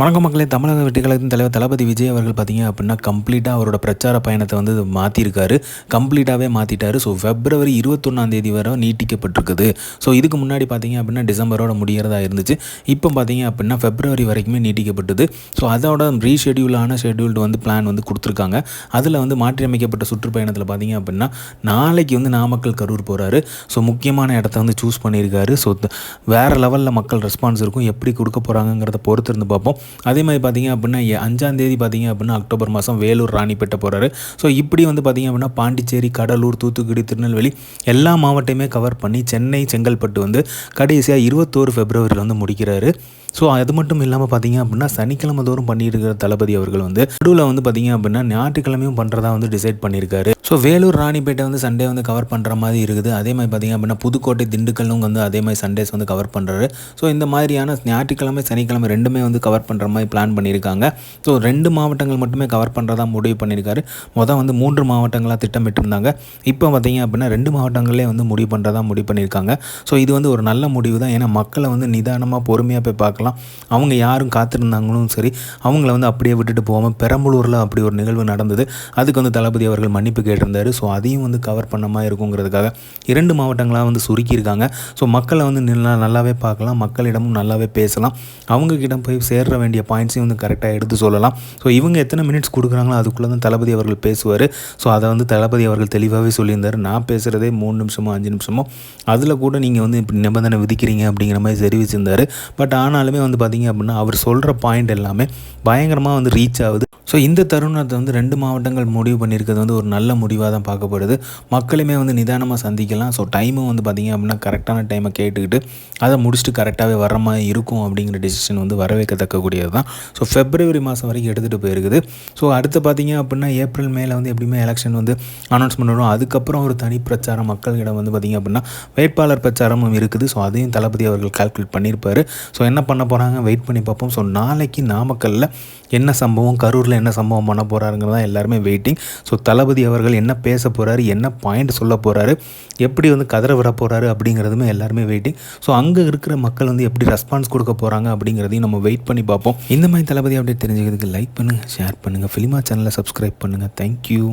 வணக்கம் மக்களே. தமிழக வெற்றிக்கழகத்தின் தலைவர் தளபதி விஜய் அவர்கள் பார்த்தீங்க அப்படின்னா கம்ப்ளீட்டாக அவரோட பிரச்சார பயணத்தை வந்து மாற்றிருக்காரு கம்ப்ளீட்டாகவே மாற்றிட்டாரு ஸோ ஃபெப்ரவரி இருபத்தொன்னாந்தேதி வரை நீட்டிக்கப்பட்டிருக்குது. ஸோ இதுக்கு முன்னாடி பார்த்தீங்க அப்படின்னா டிசம்பரோட முடிகிறதா இருந்துச்சு. இப்போ பார்த்தீங்க அப்படின்னா ஃபெப்ரவரி வரைக்குமே நீட்டிக்கப்பட்டது. ஸோ அதோட ரீஷெடியூலான ஷெட்யூல்டு வந்து பிளான் வந்து கொடுத்துருக்காங்க. அதில் வந்து மாற்றியமைக்கப்பட்ட சுற்றுப்பயணத்தில் பார்த்தீங்க அப்படின்னா நாளைக்கு வந்து நாமக்கல் கரூர் போகிறாரு ஸோ முக்கியமான இடத்த வந்து சூஸ் பண்ணியிருக்காரு. ஸோ வேறு லெவலில் மக்கள் ரெஸ்பான்ஸ் இருக்கும். எப்படி கொடுக்க போகிறாங்கங்கிறத பொறுத்து இருந்து பார்ப்போம். அதே மாதிரி பார்த்தீங்க அப்படின்னா அஞ்சாம் தேதி பார்த்தீங்க அப்படின்னா அக்டோபர் மாதம் வேலூர் ராணிப்பேட்டை போகிறாரு ஸோ இப்படி வந்து பார்த்தீங்க அப்படின்னா பாண்டிச்சேரி கடலூர் தூத்துக்குடி திருநெல்வேலி எல்லா மாவட்டமே கவர் பண்ணி சென்னை செங்கல்பட்டு வந்து கடைசியாக இருபத்தோரு ஃபெப்ரவரியில் வந்து முடிக்கிறாரு. ஸோ அது மட்டும் இல்லாமல் பார்த்தீங்க அப்படின்னா சனிக்கிழமை தோறும் பண்ணியிருக்கிற தளபதி அவர்கள் வந்து நடுவில் வந்து பார்த்தீங்க அப்படின்னா ஞாயிற்றுக்கிழமையும் பண்ணுறதா வந்து டிசைட் பண்ணியிருக்காரு. ஸோ வேலூர் ராணிப்பேட்டை வந்து சண்டே வந்து கவர் பண்ணுற மாதிரி இருக்குது. அதே மாதிரி பார்த்தீங்க அப்படின்னா புதுக்கோட்டை திண்டுக்கல்லும் வந்து அதே மாதிரி சண்டேஸ் வந்து கவர் பண்ணுறாரு ஸோ இந்த மாதிரியான ஞாயிற்றுக்கிழமை சனிக்கிழமை ரெண்டுமே வந்து கவர் பண்ணுற மாதிரி பிளான் பண்ணியிருக்காங்க. ஸோ ரெண்டு மாவட்டங்கள் மட்டுமே கவர் பண்ணுறதா முடிவு பண்ணியிருக்காரு. மொதல் வந்து மூன்று மாவட்டங்களாக திட்டமிட்டிருந்தாங்க. இப்போ பார்த்தீங்க அப்படின்னா ரெண்டு மாவட்டங்களே வந்து முடிவு பண்ணுறதா முடிவு பண்ணியிருக்காங்க. ஸோ இது வந்து ஒரு நல்ல முடிவு தான். ஏன்னா மக்களை வந்து நிதானமாக பொறுமையாக போய் பார்க்கலாம். அவங்க யாரும் காத்திருந்தாங்களும் சரி அவங்கள வந்து அப்படியே விட்டுட்டு போகாமல் பெரம்பலூரில் அப்படி ஒரு நிகழ்வு நடந்தது. அதுக்கு வந்து தளபதி அவர்கள் மன்னிப்பு கேட்டு கேட்டிருந்தாரு ஸோ அதையும் வந்து கவர் பண்ண மாதிரி இருக்குங்கிறதுக்காக இரண்டு மாவட்டங்களாக வந்து சுருக்கியிருக்காங்க. ஸோ மக்களை வந்து நல்லா நல்லாவே பார்க்கலாம். மக்களிடமும் நல்லாவே பேசலாம். அவங்கக்கிட்ட போய் சேர்ற வேண்டிய பாயிண்ட்ஸையும் வந்து கரெக்டாக எடுத்து சொல்லலாம். ஸோ இவங்க எத்தனை மினிட்ஸ் கொடுக்குறாங்களோ அதுக்குள்ளே தான் தளபதி அவர்கள் பேசுவார். ஸோ அதை வந்து தளபதி அவர்கள் தெளிவாகவே சொல்லியிருந்தார். நான் பேசுகிறதே மூணு நிமிஷமோ அஞ்சு நிமிஷமோ அதில் கூட நீங்கள் வந்து இப்படி நிபந்தனை விதிக்கிறீங்க அப்படிங்கிற மாதிரி தெரிவிச்சிருந்தார். பட் ஆனாலுமே வந்து பார்த்தீங்க அப்படின்னா அவர் சொல்கிற பாயிண்ட் எல்லாமே பயங்கரமாக வந்து ரீச் ஆகுது. ஸோ இந்த தருணத்தை வந்து ரெண்டு மாவட்டங்கள் முடிவு பண்ணியிருக்கிறது வந்து ஒரு நல்ல முடிவாக தான் பார்க்கப்படுது. மக்களுமே வந்து நிதானமாக சந்திக்கலாம். ஸோ டைமும் வந்து பார்த்திங்க அப்படின்னா கரெக்டான டைமை கேட்டுக்கிட்டு அதை முடிச்சுட்டு கரெக்டாகவே வர மாதிரி இருக்கும் அப்படிங்கிற டெசிஷன் வந்து வரவேற்கத்தக்கக்கூடியது தான். ஸோ ஃபெப்ரவரி மாதம் வரைக்கும் எடுத்துகிட்டு போயிருக்குது. ஸோ அடுத்து பார்த்தீங்க அப்படின்னா ஏப்ரல் மேல வந்து எப்படியுமே எலெக்ஷன் வந்து அனௌன்ஸ் பண்ணணும். அதுக்கப்புறம் ஒரு தனி பிரச்சாரம் மக்களிடம் வந்து பார்த்திங்க அப்படின்னா வேட்பாளர் பிரச்சாரமும் இருக்குது. ஸோ அதையும் தளபதி அவர்கள் கால்குலேட் பண்ணியிருப்பார். ஸோ என்ன பண்ண போகிறாங்க வெயிட் பண்ணி பார்ப்போம். ஸோ நாளைக்கு நாமக்கல்லில் என்ன சம்பவம்? கரூரில் என்ன சம்பவம் பண்ண போகிறாருங்கிறது தான் எல்லாருமே வெயிட்டிங் ஸோ தளபதி அவர்கள் என்ன பேச போகிறாரு என்ன பாயிண்ட் சொல்ல போகிறாரு எப்படி வந்து கதற விட போகிறாரு அப்படிங்கிறதுமே எல்லாருமே வெயிட்டிங் ஸோ அங்கே இருக்கிற மக்கள் வந்து எப்படி ரெஸ்பான்ஸ் கொடுக்க போகிறாங்க அப்படிங்கிறதையும் நம்ம வெயிட் பண்ணி பார்ப்போம். இந்த மாதிரி தளபதி அப்டேட் தெரிஞ்சுக்கிறதுக்கு லைக் பண்ணுங்கள் ஷேர் பண்ணுங்கள் ஃபிலிமா சேனலை சப்ஸ்கிரைப் பண்ணுங்கள் தேங்க்யூ